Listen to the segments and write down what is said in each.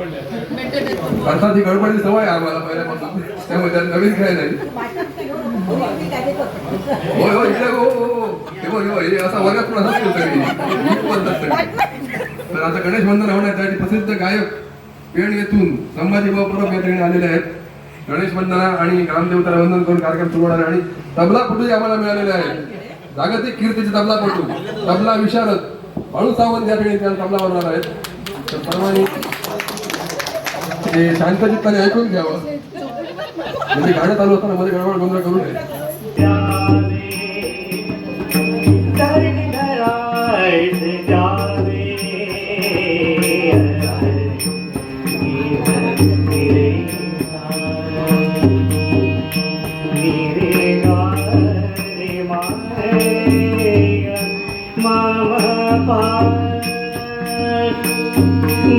अर्थात ही गडबडची सवय आहे आम्हाला पहिल्यापासून. त्यामुळे त्यात नवीन काय नाही. होय होय इकडे हो हो हो. हे असा वर्गात पण असंच केलं तर आता गणेश वंदन होण्यासाठी प्रसिद्ध गायक पेण येथून संभाजी भाऊ परब या ठिकाणी आलेले आहेत. गणेश वंदना आणि ग्रामदेवताला वंदन करून कार्यक्रम सुरू होणार आणि आणि तबलापटूही आम्हाला मिळालेले आहेत. जागतिक कीर्तीचे तबलापटू तबला विशारद बाळू सावंत या ठिकाणी तबला बनणार आहेत. तर सर्वांनी ते शांतचित्ताने ऐकून घ्यावं. म्हणजे गाणं चालू असताना मध्ये गडबड गोंधळ करू नये.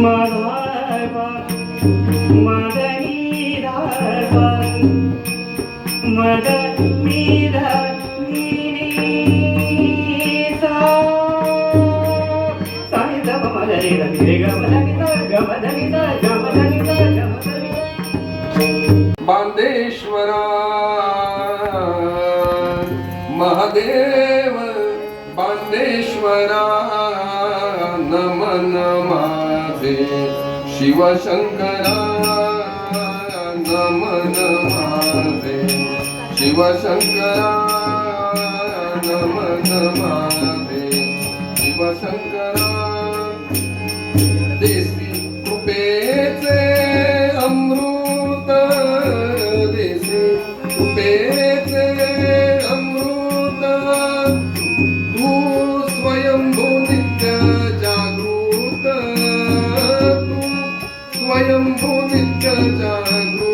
मद मीर साई बांदेश्वरा महादेव बांदेश्वरा नमन माझे. शिवशंकरा नमन माझे शिवशंकरा नमन माझे शिवशंकरा സ്വയം ഭൂമിക്കലാകൂ